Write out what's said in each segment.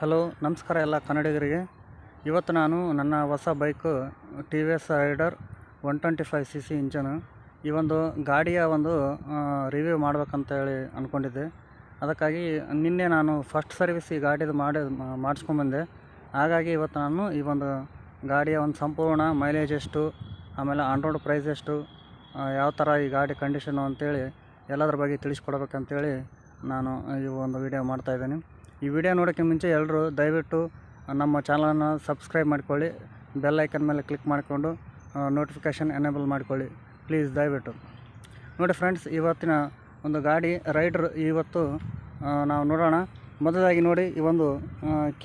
Hello, ನಮಸ್ಕಾರ ಎಲ್ಲ ಕನ್ನಡಿಗರಿಗೆ. ಇವತ್ತು ನಾನು ನನ್ನ ಹೊಸ bike T V S raider one twenty five C C engine. ಈ ಒಂದು ಗಾಡಿಯ ಒಂದು ರಿವ್ಯೂ ಮಾಡ್ಬೇಕಂತ ಹೇಳಿ ಅಂದ್ಕೊಂಡಿದ್ದೆ ಅದಕ್ಕಾಗಿ ನಿನ್ನೆ ನಾನು ಫಸ್ಟ್ ಸರ್ವಿಸ್ ಈ ಗಾಡಿದು ಮಾಡಿ ಮಾಡಿಸ್ಕೊಂಬಂದೆ. ಹಾಗಾಗಿ ಇವತ್ತು ನಾನು ಈ ಒಂದು ಗಾಡಿಯ ಒಂದು ಸಂಪೂರ್ಣ ಮೈಲೇಜ್ ಎಷ್ಟು, ಆಮೇಲೆ ಆನ್ ರೋಡ್ ಪ್ರೈಸ್ ಎಷ್ಟು ಯಾವ ಥರ ಈ ಗಾಡಿ ಕಂಡೀಷನು ಅಂತೇಳಿ ಎಲ್ಲದ್ರ ಬಗ್ಗೆ ತಿಳಿಸ್ಕೊಡ್ಬೇಕಂತೇಳಿ ನಾನು ಈ ಒಂದು ವಿಡಿಯೋ ಮಾಡ್ತಾಯಿದ್ದೀನಿ ಈ ವಿಡಿಯೋ ನೋಡೋಕ್ಕೆ ಮುಂಚೆ ಎಲ್ಲರೂ ದಯವಿಟ್ಟು ನಮ್ಮ ಚಾನಲನ್ನು ಸಬ್ಸ್ಕ್ರೈಬ್ ಮಾಡ್ಕೊಳ್ಳಿ, ಬೆಲ್ ಐಕನ್ ಮೇಲೆ ಕ್ಲಿಕ್ ಮಾಡಿಕೊಂಡು ನೋಟಿಫಿಕೇಷನ್ ಎನೇಬಲ್ ಮಾಡ್ಕೊಳ್ಳಿ. ಪ್ಲೀಸ್ ದಯವಿಟ್ಟು. ನೋಡಿ ಫ್ರೆಂಡ್ಸ್, ಇವತ್ತಿನ ಒಂದು ಗಾಡಿ ರೈಡ್ರ್ ಇವತ್ತು ನಾವು ನೋಡೋಣ. ಮೊದಲಾಗಿ ನೋಡಿ, ಈ ಒಂದು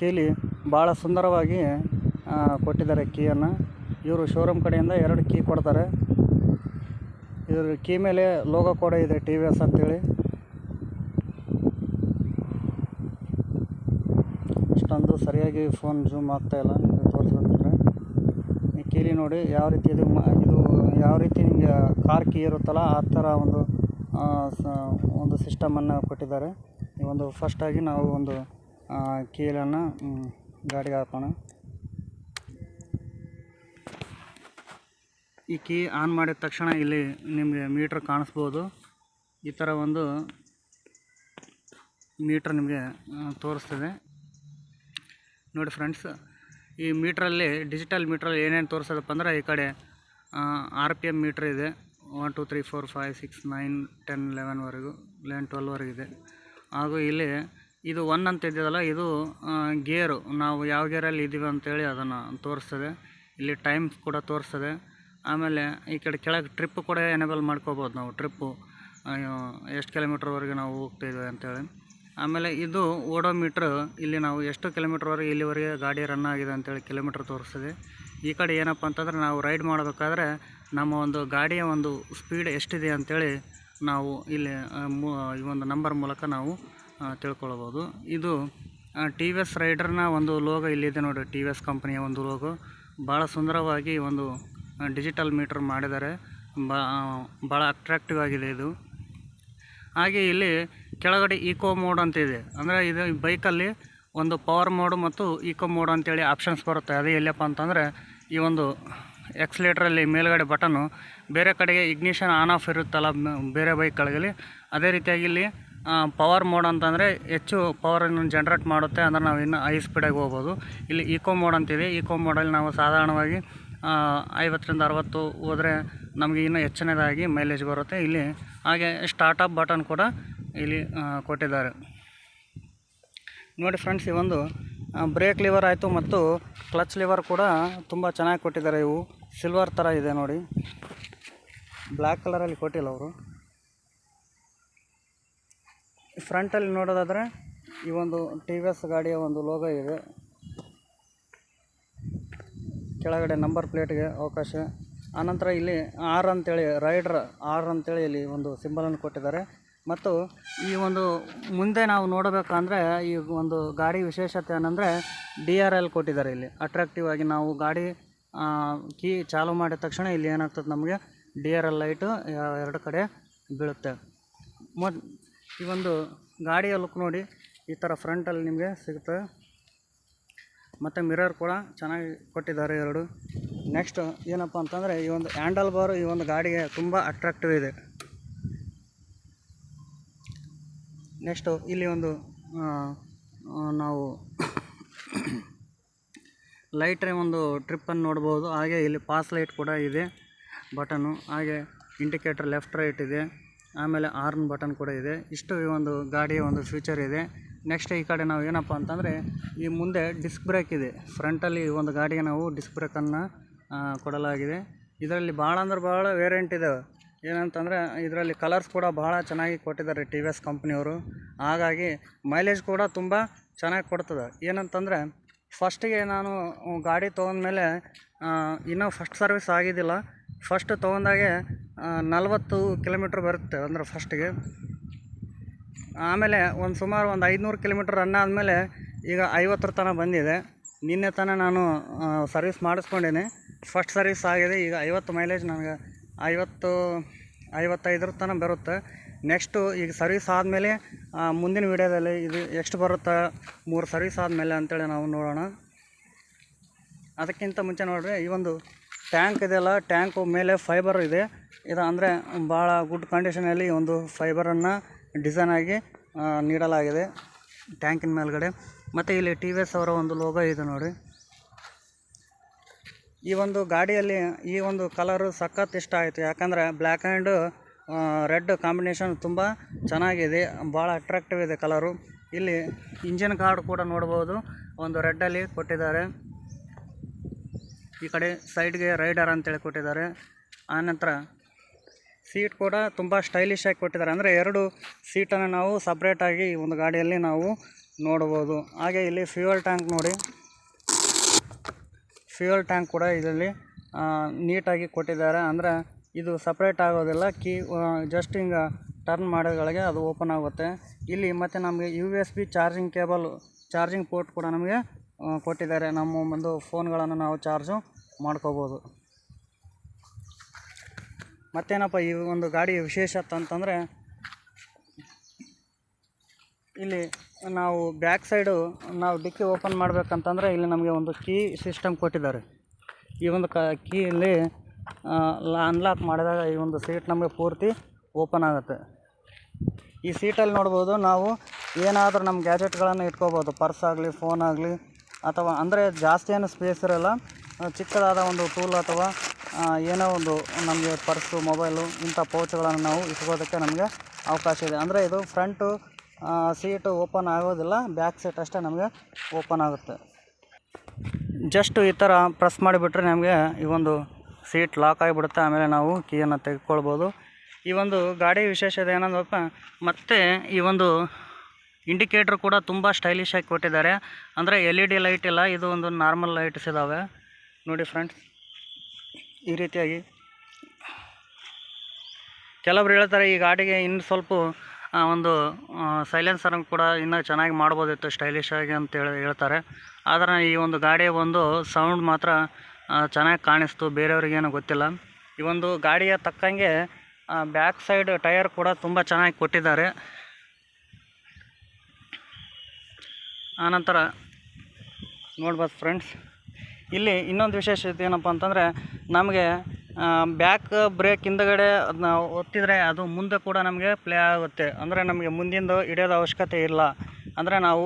ಕೀಲಿ ಭಾಳ ಸುಂದರವಾಗಿ ಕೊಟ್ಟಿದ್ದಾರೆ ಕೀಯನ್ನು. ಇವರು ಶೋರೂಮ್ ಕಡೆಯಿಂದ ಎರಡು ಕೀ ಕೊಡ್ತಾರೆ. ಇದ್ರ ಕೀ ಮೇಲೆ ಲೋಗೋ ಕೂಡ ಇದೆ ಟಿ ವಿ ಎಸ್ ಅಂತೇಳಿ. ಅಷ್ಟೊಂದು ಸರಿಯಾಗಿ ಫೋನ್ ಜೂಮ್ ಆಗ್ತಾ ಇಲ್ಲ ತೋರಿಸ್ಬೇಕಂದ್ರೆ. ಈ ಕೀಲಿ ನೋಡಿ ಯಾವ ರೀತಿ ಇದು ಇದು ಯಾವ ರೀತಿ ನಿಮಗೆ ಕಾರ್ ಕೀ ಇರುತ್ತಲ್ಲ, ಆ ಥರ ಒಂದು ಒಂದು ಸಿಸ್ಟಮನ್ನು ಕೊಟ್ಟಿದ್ದಾರೆ. ಈ ಒಂದು ಫಸ್ಟಾಗಿ ನಾವು ಒಂದು ಕೀಲನ್ನು ಗಾಡಿಗೆ ಹಾಕೋಣ. ಈ ಕೀ ಆನ್ ಮಾಡಿದ ತಕ್ಷಣ ಇಲ್ಲಿ ನಿಮಗೆ ಮೀಟ್ರ್ ಕಾಣಿಸ್ಬೋದು. ಈ ಥರ ಒಂದು ಮೀಟ್ರ್ ನಿಮಗೆ ತೋರಿಸ್ತದೆ. ನೋಡಿ ಫ್ರೆಂಡ್ಸ್, ಈ ಮೀಟ್ರಲ್ಲಿ, ಡಿಜಿಟಲ್ ಮೀಟ್ರಲ್ಲಿ ಏನೇನು ತೋರಿಸೋದಪ್ಪ ಅಂದರೆ ಈ ಕಡೆ ಆರ್ ಪಿ ಎಂ ಮೀಟ್ರ್ ಇದೆ. One, two, three, four, five, six, nine, ten ಲೆವೆನ್ವರೆಗೂ eleven ಟ್ವೆಲ್ವರೆಗಿದೆ ಹಾಗೂ ಇಲ್ಲಿ ಇದು ಒನ್ ಅಂತ ಇದೆಯಲ್ಲ ಇದು ಗೇರು. ನಾವು ಯಾವ ಗೇರಲ್ಲಿ ಇದ್ದೀವಿ ಅಂತೇಳಿ ಅದನ್ನು ತೋರಿಸ್ತದೆ. ಇಲ್ಲಿ ಟೈಮ್ ಕೂಡ ತೋರಿಸ್ತದೆ. ಆಮೇಲೆ ಈ ಕಡೆ ಕೆಳಗೆ ಟ್ರಿಪ್ ಕೂಡ ಎನೇಬಲ್ ಮಾಡ್ಕೋಬೋದು ನಾವು. ಟ್ರಿಪ್ಪು ಎಷ್ಟು ಕಿಲೋಮೀಟ್ರ್ವರೆಗೆ ನಾವು ಹೋಗ್ತಾಯಿದ್ದೇವೆ ಅಂತೇಳಿ. ಆಮೇಲೆ ಇದು ಓಡೋಮೀಟ್ರ್, ಇಲ್ಲಿ ನಾವು ಎಷ್ಟು ಕಿಲೋಮೀಟ್ರ್ವರೆಗೆ ಇಲ್ಲಿವರೆಗೆ ಗಾಡಿ ರನ್ ಆಗಿದೆ ಅಂತೇಳಿ ಕಿಲೋಮೀಟ್ರ್ ತೋರಿಸ್ತದೆ. ಈ ಕಡೆ ಏನಪ್ಪ ಅಂತಂದ್ರೆ ನಾವು ರೈಡ್ ಮಾಡಬೇಕಾದ್ರೆ ನಮ್ಮ ಒಂದು ಗಾಡಿಯ ಒಂದು ಸ್ಪೀಡ್ ಎಷ್ಟಿದೆ ಅಂತೇಳಿ ನಾವು ಇಲ್ಲಿ ಈ ಒಂದು ನಂಬರ್ ಮೂಲಕ ನಾವು ತಿಳ್ಕೊಳ್ಬೋದು. ಇದು ಟಿ ವಿ ಎಸ್ ರೈಡರ್ನ ಒಂದು ಲೋಗೋ ಇಲ್ಲಿದೆ ನೋಡಿ, ಟಿ ವಿ ಎಸ್ ಕಂಪ್ನಿಯ ಒಂದು ಲೋಗೋ. ಭಾಳ ಸುಂದರವಾಗಿ ಒಂದು ಡಿಜಿಟಲ್ ಮೀಟ್ರ್ ಮಾಡಿದ್ದಾರೆ. ಬಾ ಭಾಳ ಅಟ್ರಾಕ್ಟಿವ್ ಆಗಿದೆ ಇದು. ಹಾಗೆ ಇಲ್ಲಿ ಕೆಳಗಡೆ ಈಕೋ ಮೋಡ್ ಅಂತ ಇದೆ ಅಂದರೆ ಇದು ಬೈಕಲ್ಲಿ ಒಂದು ಪವರ್ ಮೋಡ್ ಮತ್ತು ಈಕೋ ಮೋಡ್ ಅಂತೇಳಿ ಆಪ್ಷನ್ಸ್ ಬರುತ್ತೆ. ಅದೇ ಎಲ್ಲಪ್ಪ ಅಂತಂದರೆ ಈ ಒಂದು ಎಕ್ಸ್ಲೇಟ್ರಲ್ಲಿ ಮೇಲುಗಡೆ ಬಟನು ಬೇರೆ ಕಡೆಗೆ ಇಗ್ನಿಷನ್ ಆನ್ ಆಫ್ ಇರುತ್ತಲ್ಲ ಬೇರೆ ಬೈಕ್ಗಳಲ್ಲಿ ಅದೇ ರೀತಿಯಾಗಿ ಇಲ್ಲಿ ಪವರ್ ಮೋಡ್ ಅಂತಂದರೆ ಹೆಚ್ಚು ಪವರನ್ನು ಜನ್ರೇಟ್ ಮಾಡುತ್ತೆ ಅಂದರೆ ನಾವು ಇನ್ನು ಹೈ ಸ್ಪೀಡಾಗಿ ಹೋಗ್ಬೋದು. ಇಲ್ಲಿ ಈಕೋ ಮೋಡ್ ಅಂತಿದೆ. ಈಕೋ ಮೋಡಲ್ಲಿ ನಾವು ಸಾಧಾರಣವಾಗಿ ಐವತ್ತರಿಂದ ಅರವತ್ತು ಹೋದರೆ ನಮಗೆ ಇನ್ನೂ ಹೆಚ್ಚಿನದಾಗಿ ಮೈಲೇಜ್ ಬರುತ್ತೆ. ಇಲ್ಲಿ ಹಾಗೆ ಸ್ಟಾರ್ಟಪ್ ಬಟನ್ ಕೂಡ ಇಲ್ಲಿ ಕೊಟ್ಟಿದ್ದಾರೆ. ನೋಡಿ ಫ್ರೆಂಡ್ಸ್ ಈ ಒಂದು ಬ್ರೇಕ್ ಲಿವರ್ ಆಯಿತು ಮತ್ತು ಕ್ಲಚ್ ಲಿವರ್ ಕೂಡ ತುಂಬ ಚೆನ್ನಾಗಿ ಕೊಟ್ಟಿದ್ದಾರೆ. ಇವು ಸಿಲ್ವರ್ ಥರ ಇದೆ ನೋಡಿ. ಬ್ಲ್ಯಾಕ್ ಕಲರಲ್ಲಿ ಕೊಟ್ಟಿಲ್ಲ ಅವರು. ಫ್ರಂಟಲ್ಲಿ ನೋಡೋದಾದರೆ ಈ ಒಂದು ಟಿ ವಿ ಎಸ್ ಗಾಡಿಯ ಒಂದು ಲೋಗೋ ಇದೆ. ಕೆಳಗಡೆ ನಂಬರ್ ಪ್ಲೇಟ್ಗೆ ಅವಕಾಶ. ಆನಂತರ ಇಲ್ಲಿ ಆರ್ ಅಂತೇಳಿ ರೈಡ್ರ್ ಆರ್ ಅಂತೇಳಿ ಇಲ್ಲಿ ಒಂದು ಸಿಂಬಲನ್ನು ಕೊಟ್ಟಿದ್ದಾರೆ. ಮತ್ತು ಈ ಒಂದು ಮುಂದೆ ನಾವು ನೋಡಬೇಕಂದ್ರೆ ಈ ಒಂದು ಗಾಡಿ ವಿಶೇಷತೆ ಏನಂದರೆ ಡಿ ಆರ್ ಎಲ್ ಕೊಟ್ಟಿದ್ದಾರೆ ಇಲ್ಲಿ. ಅಟ್ರಾಕ್ಟಿವ್ ಆಗಿ ನಾವು ಗಾಡಿ ಕೀ ಚಾಲು ಮಾಡಿದ ತಕ್ಷಣ ಇಲ್ಲಿ ಏನಾಗ್ತದೆ ನಮಗೆ? ಡಿ ಆರ್ ಎಲ್ ಲೈಟು ಎರಡು ಕಡೆ ಬೀಳುತ್ತೆ. ಮೊದ್ ಈ ಒಂದು ಗಾಡಿಯ ಲುಕ್ ನೋಡಿ, ಈ ಥರ ಫ್ರಂಟಲ್ಲಿ ನಿಮಗೆ ಸಿಗುತ್ತೆ. ಮತ್ತು ಮಿರರ್ ಕೂಡ ಚೆನ್ನಾಗಿ ಕೊಟ್ಟಿದ್ದಾರೆ ಎರಡು. ನೆಕ್ಸ್ಟ್ ಏನಪ್ಪ ಅಂತಂದರೆ ಈ ಒಂದು ಹ್ಯಾಂಡಲ್ ಬಾರು ಈ ಒಂದು ಗಾಡಿಗೆ ತುಂಬ ಅಟ್ರಾಕ್ಟಿವ್ ಇದೆ. ನೆಕ್ಸ್ಟು ಇಲ್ಲಿ ಒಂದು ನಾವು ಲೈಟ್ರೆ ಒಂದು ಟ್ರಿಪ್ಪನ್ನು ನೋಡ್ಬೋದು. ಹಾಗೆ ಇಲ್ಲಿ ಪಾಸ್ ಲೈಟ್ ಕೂಡ ಇದೆ, ಬಟನು. ಹಾಗೆ ಇಂಡಿಕೇಟರ್ ಲೆಫ್ಟ್ ರೈಟ್ ಇದೆ, ಆಮೇಲೆ ಆರ್ನ್ ಬಟನ್ ಕೂಡ ಇದೆ. ಇಷ್ಟು ಈ ಒಂದು ಗಾಡಿಯ ಒಂದು ಫ್ಯೂಚರ್ ಇದೆ. ನೆಕ್ಸ್ಟ್ ಈ ಕಡೆ ನಾವು ಏನಪ್ಪ ಅಂತಂದರೆ, ಈ ಮುಂದೆ ಡಿಸ್ಕ್ ಬ್ರೇಕ್ ಇದೆ. ಫ್ರಂಟಲ್ಲಿ ಈ ಒಂದು ಗಾಡಿಗೆ ನಾವು ಡಿಸ್ಕ್ ಬ್ರೇಕನ್ನು ಕೊಡಲಾಗಿದೆ. ಇದರಲ್ಲಿ ಭಾಳ ಅಂದ್ರೆ ಭಾಳ ವೇರಿಯಂಟ್ ಇದ್ದಾವೆ ಏನಂತಂದರೆ ಇದರಲ್ಲಿ ಕಲರ್ಸ್ ಕೂಡ ಭಾಳ ಚೆನ್ನಾಗಿ ಕೊಟ್ಟಿದ್ದಾರೆ ಟಿ ವಿ ಎಸ್ ಕಂಪ್ನಿಯವರು ಹಾಗಾಗಿ ಮೈಲೇಜ್ ಕೂಡ ತುಂಬ ಚೆನ್ನಾಗಿ ಕೊಡ್ತದೆ. ಏನಂತಂದರೆ ಫಸ್ಟಿಗೆ ನಾನು ಗಾಡಿ ತೊಗೊಂಡ್ಮೇಲೆ ಇನ್ನೂ ಫಸ್ಟ್ ಸರ್ವಿಸ್ ಆಗಿದ್ದಿಲ್ಲ. ಫಸ್ಟ್ ತೊಗೊಂಡಾಗೆ ನಲವತ್ತು ಕಿಲೋಮೀಟ್ರ್ ಬರುತ್ತೆ ಅಂದರೆ ಫಸ್ಟಿಗೆ ಆಮೇಲೆ ಒಂದು ಸುಮಾರು ಒಂದು ಐದುನೂರು ಕಿಲೋಮೀಟ್ರ್ ರನ್ ಆದಮೇಲೆ ಈಗ ಐವತ್ತರ ತನಕ ಬಂದಿದೆ. ನಿನ್ನೆ ತನಕ ನಾನು ಸರ್ವಿಸ್ ಮಾಡಿಸ್ಕೊಂಡಿದ್ದೀನಿ ಫಸ್ಟ್ ಸರ್ವಿಸ್ ಆಗಿದೆ. ಈಗ ಐವತ್ತು ಮೈಲೇಜ್ ನನಗೆ ಐವತ್ತು, ಐವತ್ತೈದರ ತನಕ ಬರುತ್ತೆ. ನೆಕ್ಸ್ಟು ಈಗ ಸರ್ವಿಸ್ ಆದಮೇಲೆ ಮುಂದಿನ ವೀಡಿಯೋದಲ್ಲಿ ಇದು ಎಷ್ಟು ಬರುತ್ತೆ, ಮೂರು ಸರ್ವಿಸ್ ಆದಮೇಲೆ ಅಂತೇಳಿ ನಾವು ನೋಡೋಣ. ಅದಕ್ಕಿಂತ ಮುಂಚೆ ನೋಡ್ರಿ, ಈ ಒಂದು ಟ್ಯಾಂಕ್ ಇದೆಯಲ್ಲ ಟ್ಯಾಂಕು ಮೇಲೆ ಫೈಬರ್ ಇದೆ. ಇದು ಅಂದರೆ ಭಾಳ ಗುಡ್ ಕಂಡೀಷನಲ್ಲಿ ಒಂದು ಫೈಬರನ್ನು ಡಿಸೈನ್ ಆಗಿ ನೀಡಲಾಗಿದೆ ಟ್ಯಾಂಕಿನ ಮೇಲ್ಗಡೆ. ಮತ್ತು ಇಲ್ಲಿ ಟಿ ವಿ ಎಸ್ ಅವರ ಒಂದು ಲೋಗೋ ಇದೆ ನೋಡಿ ಈ ಒಂದು ಗಾಡಿಯಲ್ಲಿ ಈ ಒಂದು ಕಲರು ಸಖತ್ ಇಷ್ಟ ಆಯಿತು. ಯಾಕಂದರೆ ಬ್ಲ್ಯಾಕ್ ಆ್ಯಂಡ್ ರೆಡ್ ಕಾಂಬಿನೇಷನ್ ತುಂಬ ಚೆನ್ನಾಗಿದೆ. ಭಾಳ ಅಟ್ರಾಕ್ಟಿವ್ ಇದೆ ಕಲರು ಇಲ್ಲಿ ಇಂಜಿನ್ ಕಾರ್ಡ್ ಕೂಡ ನೋಡ್ಬೋದು. ಒಂದು ರೆಡ್ಡಲ್ಲಿ ಕೊಟ್ಟಿದ್ದಾರೆ. ಈ ಕಡೆ ಸೈಡ್ಗೆ ರೈಡರ್ ಅಂತೇಳಿ ಕೊಟ್ಟಿದ್ದಾರೆ. ಆನಂತರ ಸೀಟ್ ಕೂಡ ತುಂಬ ಸ್ಟೈಲಿಶ್ ಆಗಿ ಕೊಟ್ಟಿದ್ದಾರೆ. ಅಂದರೆ ಎರಡು ಸೀಟನ್ನು ನಾವು ಸಪ್ರೇಟಾಗಿ ಈ ಒಂದು ಗಾಡಿಯಲ್ಲಿ ನಾವು ನೋಡ್ಬೋದು. ಹಾಗೆ ಇಲ್ಲಿ ಫ್ಯೂಯಲ್ ಟ್ಯಾಂಕ್ ನೋಡಿ. ಫ್ಯೂಯಲ್ ಟ್ಯಾಂಕ್ ಕೂಡ ಇದರಲ್ಲಿ ನೀಟಾಗಿ ಕೊಟ್ಟಿದ್ದಾರೆ. ಅಂದರೆ ಇದು ಸಪ್ರೇಟ್ ಆಗೋದಿಲ್ಲ. ಕೀ ಜಸ್ಟ್ ಹಿಂಗೆ ಟರ್ನ್ ಮಾಡೋಗಳಿಗೆ ಅದು ಓಪನ್ ಆಗುತ್ತೆ. ಇಲ್ಲಿ ಮತ್ತು ನಮಗೆ U S B charging cable charging port ಕೂಡ ನಮಗೆ ಕೊಟ್ಟಿದ್ದಾರೆ. ನಮ್ಮ ಒಂದು ಫೋನ್ಗಳನ್ನು ನಾವು ಚಾರ್ಜು ಮಾಡ್ಕೋಬೋದು. ಮತ್ತೇನಪ್ಪ ಈ ಒಂದು ಗಾಡಿ ವಿಶೇಷತೆ ಅಂತಂದರೆ ಇಲ್ಲಿ ನಾವು ಬ್ಯಾಕ್ ಸೈಡು ನಾವು ಡಿಕ್ಕಿ ಓಪನ್ ಮಾಡಬೇಕಂತಂದರೆ ಇಲ್ಲಿ ನಮಗೆ ಒಂದು ಕೀ ಸಿಸ್ಟಮ್ ಕೊಟ್ಟಿದ್ದಾರೆ. ಈ ಒಂದು ಕ, ಕೀಯಲ್ಲಿ ಅನ್ಲಾಕ್ ಮಾಡಿದಾಗ ಈ ಒಂದು ಸೀಟ್ ನಮಗೆ ಪೂರ್ತಿ ಓಪನ್ ಆಗುತ್ತೆ. ಈ ಸೀಟಲ್ಲಿ ನೋಡ್ಬೋದು ನಾವು ಏನಾದರೂ ನಮ್ಮ ಗ್ಯಾಜೆಟ್ಗಳನ್ನು ಇಟ್ಕೋಬೋದು. ಪರ್ಸ್ ಆಗಲಿ, ಫೋನ್ ಆಗಲಿ, ಅಥವಾ ಅಂದರೆ ಜಾಸ್ತಿ ಏನು ಸ್ಪೇಸ್ ಇರೋಲ್ಲ. ಚಿಕ್ಕದಾದ ಒಂದು ಟೂಲ್ ಅಥವಾ ಏನೋ ಒಂದು ನಮಗೆ ಪರ್ಸು, ಮೊಬೈಲು ಇಂಥ ಪೌಚ್ಗಳನ್ನು ನಾವು ಇಟ್ಕೋದಕ್ಕೆ ನಮಗೆ ಅವಕಾಶ ಇದೆ. ಅಂದರೆ ಇದು ಫ್ರಂಟು ಸೀಟು ಓಪನ್ ಆಗೋದಿಲ್ಲ ಬ್ಯಾಕ್ ಸೀಟ್ ಅಷ್ಟೇ ನಮಗೆ ಓಪನ್ ಆಗುತ್ತೆ. ಜಸ್ಟ್ ಈ ಥರ ಪ್ರೆಸ್ ಮಾಡಿಬಿಟ್ರೆ ನಮಗೆ ಈ ಒಂದು ಸೀಟ್ ಲಾಕ್ ಆಗಿಬಿಡುತ್ತೆ, ಆಮೇಲೆ ನಾವು ಕೀಯನ್ನು ತೆಗೆದುಕೊಳ್ಬೋದು. ಈ ಒಂದು ಗಾಡಿ ವಿಶೇಷತೆ ಏನಂದ್ರಪ್ಪ ಮತ್ತು ಈ ಒಂದು ಇಂಡಿಕೇಟ್ರ್ ಕೂಡ ತುಂಬ ಸ್ಟೈಲಿಶ್ ಆಗಿ ಕೊಟ್ಟಿದ್ದಾರೆ. ಅಂದರೆ ಎಲ್ ಇ ಡಿ ಲೈಟ್ ಇಲ್ಲ, ಇದು ಒಂದು ನಾರ್ಮಲ್ ಲೈಟ್ಸ್ ಇದ್ದಾವೆ ನೋಡಿ ಫ್ರೆಂಡ್ಸ್ ಈ ರೀತಿಯಾಗಿ. ಕೆಲವರು ಹೇಳ್ತಾರೆ ಈ ಗಾಡಿಗೆ ಇನ್ನು ಸ್ವಲ್ಪ ಒಂದು ಸೈಲೆನ್ಸರನ್ನು ಕೂಡ ಇನ್ನೂ ಚೆನ್ನಾಗಿ ಮಾಡ್ಬೋದಿತ್ತು ಸ್ಟೈಲಿಶ್ ಆಗಿ ಅಂತ ಹೇಳಿ ಹೇಳ್ತಾರೆ. ಆದರೆ ಈ ಒಂದು ಗಾಡಿಯ ಒಂದು ಸೌಂಡ್ ಮಾತ್ರ ಚೆನ್ನಾಗಿ ಕಾಣಿಸ್ತು. ಬೇರೆಯವ್ರಿಗೇನು ಗೊತ್ತಿಲ್ಲ. ಈ ಒಂದು ಗಾಡಿಯ ತಕ್ಕಂಗೆ ಬ್ಯಾಕ್ ಸೈಡ್ ಟೈರ್ ಕೂಡ ತುಂಬ ಚೆನ್ನಾಗಿ ಕೊಟ್ಟಿದ್ದಾರೆ. ಆನಂತರ ನೋಡ್ಬೋದು ಫ್ರೆಂಡ್ಸ್ ಇಲ್ಲಿ ಇನ್ನೊಂದು ವಿಶೇಷತೆ ಏನಪ್ಪ ಅಂತಂದರೆ, ನಮಗೆ ಬ್ಯಾಕ್ ಬ್ರೇಕ್ ಹಿಂದಗಡೆ ಅದನ್ನ ಒತ್ತಿದರೆ ಅದು ಮುಂದೆ ಕೂಡ ನಮಗೆ ಪ್ಲೇ ಆಗುತ್ತೆ. ಅಂದರೆ ನಮಗೆ ಮುಂದಿಂದ ಹಿಡಿಯೋದು ಅವಶ್ಯಕತೆ ಇಲ್ಲ. ಅಂದರೆ ನಾವು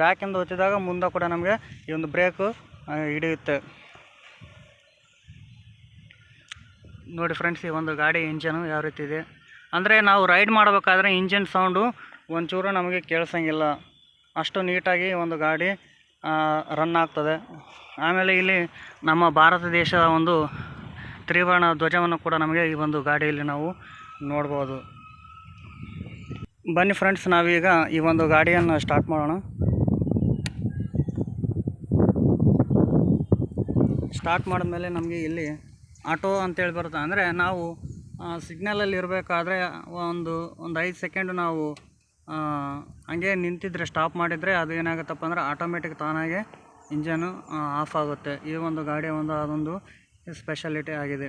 ಬ್ಯಾಕಿಂದ ಒತ್ತಿದಾಗ ಮುಂದೆ ಕೂಡ ನಮಗೆ ಈ ಒಂದು ಬ್ರೇಕು ಹಿಡಿಯುತ್ತೆ. ನೋಡಿ ಫ್ರೆಂಡ್ಸ್ ಈ ಒಂದು ಗಾಡಿ ಇಂಜನು ಯಾವ ರೀತಿ ಇದೆ. ಅಂದರೆ ನಾವು ರೈಡ್ ಮಾಡಬೇಕಾದ್ರೆ ಇಂಜಿನ್ ಸೌಂಡು ಒಂಚೂರು ನಮಗೆ ಕೇಳಿಸಂಗಿಲ್ಲ. ಅಷ್ಟು ನೀಟಾಗಿ ಒಂದು ಗಾಡಿ ರನ್ ಆಗ್ತದೆ. ಆಮೇಲೆ ಇಲ್ಲಿ ನಮ್ಮ ಭಾರತ ದೇಶದ ಒಂದು ತ್ರಿವರ್ಣ ಧ್ವಜವನ್ನು ಕೂಡ ನಮಗೆ ಈ ಒಂದು ಗಾಡಿಯಲ್ಲಿ ನಾವು ನೋಡ್ಬೋದು. ಬನ್ನಿ ಫ್ರೆಂಡ್ಸ್ ನಾವೀಗ ಈ ಒಂದು ಗಾಡಿಯನ್ನು ಸ್ಟಾರ್ಟ್ ಮಾಡೋಣ. ಸ್ಟಾರ್ಟ್ ಮಾಡಿದ್ಮೇಲೆ ನಮಗೆ ಇಲ್ಲಿ ಆಟೋ ಅಂತೇಳಿ ಬರುತ್ತೆ. ಅಂದರೆ ನಾವು ಸಿಗ್ನಲಲ್ಲಿ ಇರಬೇಕಾದ್ರೆ ಒಂದು ಒಂದು ಐದು ಸೆಕೆಂಡು ನಾವು ಹಂಗೆ ನಿಂತಿದ್ರೆ ಸ್ಟಾಪ್ ಮಾಡಿದರೆ ಅದು ಏನಾಗುತ್ತಪ್ಪ ಅಂದರೆ ಆಟೋಮೆಟಿಕ್ ತಾನಾಗೆ ಇಂಜನು ಆಫ್ ಆಗುತ್ತೆ. ಈ ಒಂದು ಗಾಡಿಯ ಒಂದು, ಅದೊಂದು ಸ್ಪೆಷಾಲಿಟಿ ಆಗಿದೆ.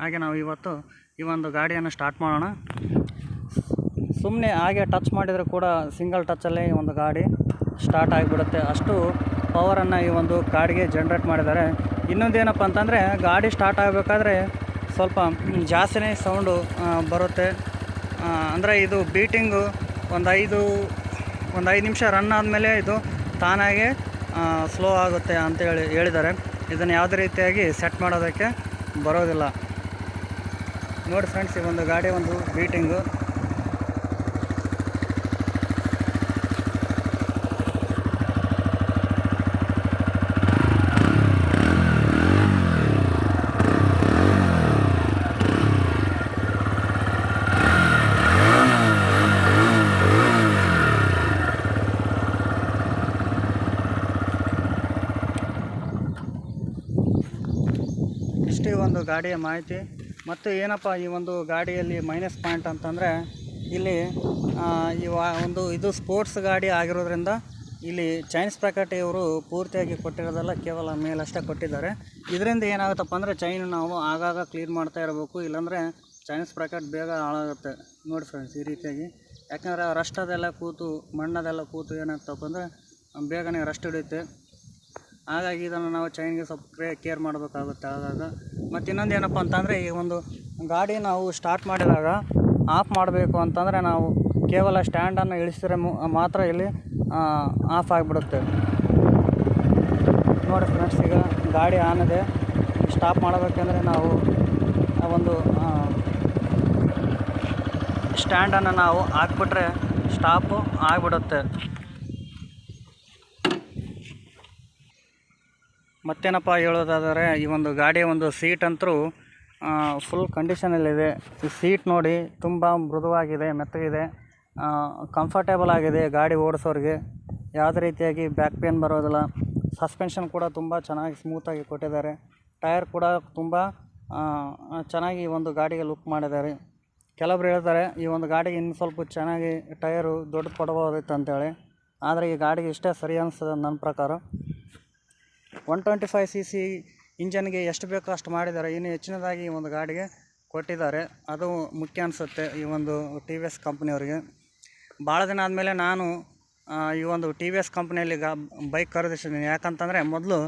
ಹಾಗೆ ನಾವು ಇವತ್ತು ಈ ಒಂದು ಗಾಡಿಯನ್ನು ಸ್ಟಾರ್ಟ್ ಮಾಡೋಣ. ಸುಮ್ಮನೆ ಹಾಗೆ ಟಚ್ ಮಾಡಿದರೆ ಕೂಡ ಸಿಂಗಲ್ ಟಚ್ಚಲ್ಲೇ ಈ ಒಂದು ಗಾಡಿ ಸ್ಟಾರ್ಟ್ ಆಗಿಬಿಡುತ್ತೆ. ಅಷ್ಟು ಪವರನ್ನು ಈ ಒಂದು ಗಾಡಿಗೆ ಜನ್ರೇಟ್ ಮಾಡಿದ್ದಾರೆ. ಇನ್ನೊಂದೇನಪ್ಪ ಅಂತಂದರೆ ಗಾಡಿ ಸ್ಟಾರ್ಟ್ ಆಗಬೇಕಾದ್ರೆ ಸ್ವಲ್ಪ ಜಾಸ್ತಿನೇ ಸೌಂಡು ಬರುತ್ತೆ. ಅಂದರೆ ಇದು ಬೀಟಿಂಗು ಒಂದು ಐದು ಒಂದು ಐದು ನಿಮಿಷ ರನ್ ಆದಮೇಲೆ ಇದು ತಾನಾಗೆ ಸ್ಲೋ ಆಗುತ್ತೆ ಅಂತೇಳಿ ಹೇಳಿದ್ದಾರೆ. ಇದನ್ನು ಯಾವುದೇ ರೀತಿಯಾಗಿ ಸೆಟ್ ಮಾಡೋದಕ್ಕೆ ಬರೋದಿಲ್ಲ. ನೋಡಿ ಫ್ರೆಂಡ್ಸ್ ಈ ಒಂದು ಗಾಡಿ ಒಂದು ಬೀಟಿಂಗು ಇಷ್ಟೇ ಒಂದು ಗಾಡಿಯ ಮಾಹಿತಿ. ಮತ್ತು ಏನಪ್ಪ, ಈ ಒಂದು ಗಾಡಿಯಲ್ಲಿ ಮೈನಸ್ ಪಾಯಿಂಟ್ ಅಂತಂದರೆ ಇಲ್ಲಿ ಈ ಒಂದು ಇದು ಸ್ಪೋರ್ಟ್ಸ್ ಗಾಡಿ ಆಗಿರೋದ್ರಿಂದ ಇಲ್ಲಿ ಚೈನ್ಸ್ ಇವರು ಪೂರ್ತಿಯಾಗಿ ಕೊಟ್ಟಿರೋದಲ್ಲ ಕೇವಲ ಮೇಲಷ್ಟೇ ಕೊಟ್ಟಿದ್ದಾರೆ. ಇದರಿಂದ ಏನಾಗುತ್ತಪ್ಪ ಅಂದರೆ ಚೈನ್ ನಾವು ಆಗಾಗ ಕ್ಲೀನ್ ಮಾಡ್ತಾ ಇರಬೇಕು. ಇಲ್ಲಾಂದರೆ ಚೈನ್ಸ್ ಪ್ರಾಕೆಟ್ ಬೇಗ ಹಾಳಾಗುತ್ತೆ. ನೋಡಿ ಫ್ರೆಂಡ್ಸ್ ಈ ರೀತಿಯಾಗಿ. ಯಾಕಂದರೆ ರಷ್ಟದೆಲ್ಲ ಕೂತು, ಮಣ್ಣದೆಲ್ಲ ಕೂತು ಏನಾಗ್ತಪ್ಪ ಅಂದರೆ ಬೇಗನೆ ರಸ್ಟ್ ಹಿಡಿಯುತ್ತೆ. ಹಾಗಾಗಿ ಇದನ್ನು ನಾವು ಚೈನ್ಗೆ ಸ್ವಲ್ಪ ಕ್ರೇ ಕೇರ್ ಮಾಡಬೇಕಾಗುತ್ತೆ ಆಗಾಗ ಮತ್ತು ಇನ್ನೊಂದು ಏನಪ್ಪ ಅಂತಂದರೆ ಈ ಒಂದು ಗಾಡಿ ನಾವು ಸ್ಟಾರ್ಟ್ ಮಾಡಿದಾಗ ಆಫ್ ಮಾಡಬೇಕು ಅಂತಂದರೆ ನಾವು ಕೇವಲ ಸ್ಟ್ಯಾಂಡನ್ನು ಇಳಿಸಿದ್ರೆ ಮಾತ್ರ ಇಲ್ಲಿ ಆಫ್ ಆಗಿಬಿಡುತ್ತೆ. ನೋಡಿ ಫ್ರೆಂಡ್ಸ್ ಈಗ ಗಾಡಿ ಆನ್ ಇದೆ. ಸ್ಟಾಪ್ ಮಾಡಬೇಕಂದ್ರೆ ನಾವು ಆ ಒಂದು ಸ್ಟ್ಯಾಂಡನ್ನು ನಾವು ಹಾಕ್ಬಿಟ್ರೆ ಸ್ಟಾಪು ಆಗಿಬಿಡುತ್ತೆ. ಮತ್ತೇನಪ್ಪ ಹೇಳೋದಾದರೆ, ಈ ಒಂದು ಗಾಡಿಯ ಒಂದು ಸೀಟ್ ಅಂತೂ ಫುಲ್ ಕಂಡೀಷನಲ್ಲಿದೆ ಈ ಸೀಟ್ ನೋಡಿ ತುಂಬ ಮೃದುವಾಗಿದೆ, ಮೆತ್ತಗಿದೆ ಕಂಫರ್ಟೇಬಲ್ ಆಗಿದೆ ಗಾಡಿ ಓಡಿಸೋರಿಗೆ. ಯಾವುದೇ ರೀತಿಯಾಗಿ ಬ್ಯಾಕ್ ಪೇನ್ ಬರೋದಿಲ್ಲ. ಸಸ್ಪೆನ್ಷನ್ ಕೂಡ ತುಂಬ ಚೆನ್ನಾಗಿ ಸ್ಮೂತಾಗಿ ಕೊಟ್ಟಿದ್ದಾರೆ. ಟೈರ್ ಕೂಡ ತುಂಬ ಚೆನ್ನಾಗಿ ಒಂದು ಗಾಡಿಗೆ ಲುಕ್ ಮಾಡಿದ್ದಾರೆ. ಕೆಲವರು ಹೇಳ್ತಾರೆ, ಈ ಒಂದು ಗಾಡಿಗೆ ಇನ್ನು ಸ್ವಲ್ಪ ಚೆನ್ನಾಗಿ ಟೈರು ದೊಡ್ಡ ಕೊಡಬಹುದಿತ್ತು ಅಂತೇಳಿ ಆದರೆ ಈ ಗಾಡಿಗೆ ಇಷ್ಟೇ ಸರಿ ಅನಿಸ್ತದೆ ನನ್ನ ಪ್ರಕಾರ. One twenty five C C ಇಂಜನ್ಗೆ ಎಷ್ಟು ಬೇಕೋ ಅಷ್ಟು ಮಾಡಿದ್ದಾರೆ. ಇನ್ನು ಹೆಚ್ಚಿನದಾಗಿ ಈ ಒಂದು ಗಾಡಿಗೆ ಕೊಟ್ಟಿದ್ದಾರೆ. ಅದು ಮುಖ್ಯ ಅನಿಸುತ್ತೆ ಈ ಒಂದು ಟಿ ವಿ ಎಸ್ ಕಂಪ್ನಿಯವರಿಗೆ. ಭಾಳ ದಿನ ಆದಮೇಲೆ ನಾನು ಈ ಒಂದು ಟಿ ವಿ ಎಸ್ ಕಂಪ್ನಿಯಲ್ಲಿ ಗಾ, ಬೈಕ್ ಖರೀದಿಸಿದ್ದೀನಿ. ಯಾಕಂತಂದರೆ ಮೊದಲು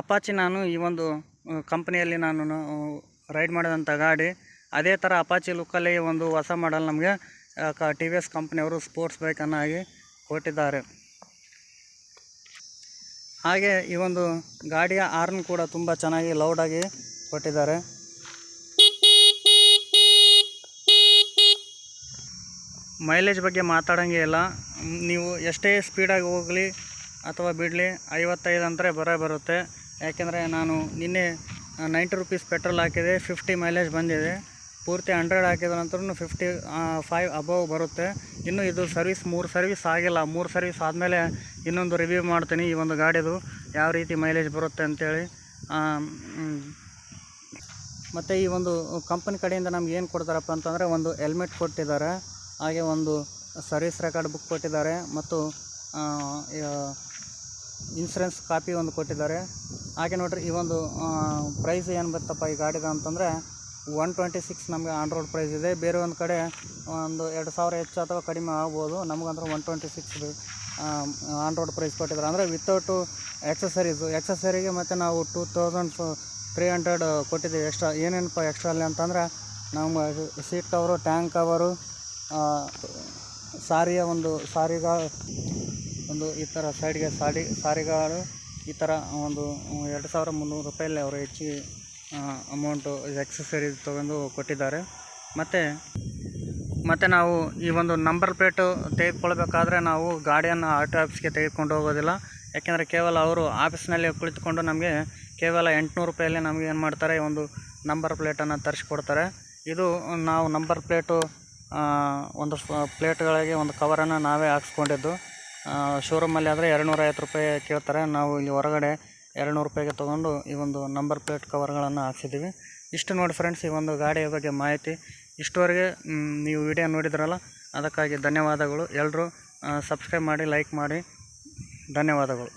ಅಪಾಚಿ ನಾನು ಈ ಒಂದು ಕಂಪ್ನಿಯಲ್ಲಿ ನಾನು ರೈಡ್ ಮಾಡಿದಂಥ ಗಾಡಿ, ಅದೇ ಥರ ಅಪಾಚಿ ಲುಕ್ಕಲ್ಲಿ ಒಂದು ಹೊಸ ಮಾಡಲ್ ನಮಗೆ ಟಿ ವಿ ಎಸ್ ಕಂಪ್ನಿಯವರು ಸ್ಪೋರ್ಟ್ಸ್ ಬೈಕನ್ನಾಗಿ ಕೊಟ್ಟಿದ್ದಾರೆ. ಹಾಗೆ ಈ ಒಂದು ಗಾಡಿಯ ಹಾರ್ನ್ ಕೂಡ ತುಂಬ ಚೆನ್ನಾಗಿ ಲೌಡಾಗಿ ಕೊಟ್ಟಿದ್ದಾರೆ. ಮೈಲೇಜ್ ಬಗ್ಗೆ ಮಾತಾಡೋಂಗೆ ಇಲ್ಲ. ನೀವು ಎಷ್ಟೇ ಸ್ಪೀಡಾಗಿ ಹೋಗಲಿ ಅಥವಾ ಬಿಡಲಿ ಐವತ್ತೈದು ಅಂದರೆ ಬರೇ ಬರುತ್ತೆ. ಯಾಕೆಂದರೆ ನಾನು ನಿನ್ನೆ ನೈಂಟಿ ರುಪೀಸ್ ಪೆಟ್ರೋಲ್ ಹಾಕಿದೆ ಫಿಫ್ಟಿ ಮೈಲೇಜ್ ಬಂದಿದೆ. ಪೂರ್ತಿ ಹಂಡ್ರೆಡ್ ಹಾಕಿದ ನಂತರ ಫಿಫ್ಟಿ ಫೈವ್ ಅಬವ್ ಬರುತ್ತೆ. ಇನ್ನು ಇದು ಸರ್ವಿಸ್ ಮೂರು ಸರ್ವಿಸ್ ಆಗಿಲ್ಲ. ಮೂರು ಸರ್ವಿಸ್ ಆದಮೇಲೆ ಇನ್ನೊಂದು ರಿವ್ಯೂ ಮಾಡ್ತೀನಿ ಈ ಒಂದು ಗಾಡಿದು, ಯಾವ ರೀತಿ ಮೈಲೇಜ್ ಬರುತ್ತೆ ಅಂತೇಳಿ. ಮತ್ತು ಈ ಒಂದು ಕಂಪನಿ ಕಡೆಯಿಂದ ನಮ್ಗೆ ಏನು ಕೊಡ್ತಾರಪ್ಪ ಅಂತಂದರೆ ಒಂದು ಹೆಲ್ಮೆಟ್ ಕೊಟ್ಟಿದ್ದಾರೆ. ಹಾಗೆ ಒಂದು ಸರ್ವಿಸ್ ರೆಕಾರ್ಡ್ ಬುಕ್ ಕೊಟ್ಟಿದ್ದಾರೆ ಮತ್ತು ಇನ್ಸೂರೆನ್ಸ್ ಕಾಪಿ ಒಂದು ಕೊಟ್ಟಿದ್ದಾರೆ. ಹಾಗೆ ನೋಡ್ರಿ ಈ ಒಂದು ಪ್ರೈಸ್ ಏನು ಬರ್ತಪ್ಪ ಈ ಗಾಡಿದು ಅಂತಂದರೆ ಒನ್ ಟ್ವೆಂಟಿ ಸಿಕ್ಸ್ ನಮಗೆ ಆನ್ ರೋಡ್ ಪ್ರೈಸ್ ಇದೆ. ಬೇರೆ ಒಂದು ಕಡೆ ಒಂದು ಎರಡು ಸಾವಿರ ಹೆಚ್ಚು ಅಥವಾ ಕಡಿಮೆ ಆಗ್ಬೋದು. ನಮಗಂದ್ರೆ one twenty six on road price ಕೊಟ್ಟಿದ್ದಾರೆ. ಅಂದರೆ ವಿತೌಟು ಎಕ್ಸಸರೀಸು ಎಕ್ಸಸರಿಗೆ ಮತ್ತು ನಾವು ಟೂ ತೌಸಂಡ್ ತ್ರೀ ಹಂಡ್ರೆಡ್ ಕೊಟ್ಟಿದ್ದೀವಿ. ಎಕ್ಸ್ಟ್ರಾ ಏನೇನಪ್ಪ ಎಕ್ಸ್ಟ್ರಾ ಅಲ್ಲಿ ಅಂತಂದರೆ ನಮ್ಗೆ ಸೀಟ್ ಕವರು ಟ್ಯಾಂಕ್ ಕವರು ಸಾರಿಯ ಒಂದು ಸಾರಿಗಾ ಒಂದು ಈ ಥರ ಸೈಡ್ಗೆ ಸಾಡಿ ಸಾರಿಗಾರು ಈ ಥರ ಒಂದು ಎರಡು ಸಾವಿರ ಮುನ್ನೂರು ರೂಪಾಯಲ್ಲಿ ಅವರು ಹೆಚ್ಚಿಗೆ ಅಮೌಂಟು ಎಕ್ಸಸರೀಸ್ ತೊಗೊಂಡು ಕೊಟ್ಟಿದ್ದಾರೆ. ಮತ್ತು ಮತ್ತು ನಾವು ಈ ಒಂದು ನಂಬರ್ ಪ್ಲೇಟು ತೆಗೆದುಕೊಳ್ಬೇಕಾದ್ರೆ ನಾವು ಗಾಡಿಯನ್ನು ಆಟೋ ಆಫೀಸ್ಗೆ ತೆಗೆದುಕೊಂಡು ಹೋಗೋದಿಲ್ಲ. ಯಾಕೆಂದರೆ ಕೇವಲ ಅವರು ಆಫೀಸ್ನಲ್ಲಿ ಕುಳಿತುಕೊಂಡು ನಮಗೆ ಕೇವಲ ಎಂಟುನೂರು ರೂಪಾಯಲ್ಲಿ ನಮಗೆ ಏನು ಮಾಡ್ತಾರೆ ಒಂದು ನಂಬರ್ ಪ್ಲೇಟನ್ನು ತರಿಸ್ಕೊಡ್ತಾರೆ. ಇದು ನಾವು ನಂಬರ್ ಪ್ಲೇಟು ಒಂದು ಪ್ಲೇಟ್ಗಳಿಗೆ ಒಂದು ಕವರನ್ನು ನಾವೇ ಹಾಕ್ಸ್ಕೊಂಡಿದ್ದು. ಶೋರೂಮಲ್ಲಿ ಆದರೆ ಎರಡು ನೂರೈವತ್ತು ರೂಪಾಯಿ ಕೇಳ್ತಾರೆ. ನಾವು ಇಲ್ಲಿ ಹೊರಗಡೆ ಎರಡುನೂರು ರೂಪಾಯಿಗೆ ತೊಗೊಂಡು ಈ ಒಂದು ನಂಬರ್ ಪ್ಲೇಟ್ ಕವರ್ಗಳನ್ನು ಹಾಕ್ಸಿದ್ದೀವಿ. ಇಷ್ಟು ನೋಡಿ ಫ್ರೆಂಡ್ಸ್ ಈ ಒಂದು ಗಾಡಿಯ ಬಗ್ಗೆ ಮಾಹಿತಿ. ಇಷ್ಟುವರೆಗೆ ನೀವು ವಿಡಿಯೋ ನೋಡಿದ್ರಲ್ಲ, ಅದಕ್ಕಾಗಿ ಧನ್ಯವಾದಗಳು. ಎಲ್ಲರೂ ಸಬ್ಸ್ಕ್ರೈಬ್ ಮಾಡಿ ಲೈಕ್ ಮಾಡಿ. ಧನ್ಯವಾದಗಳು.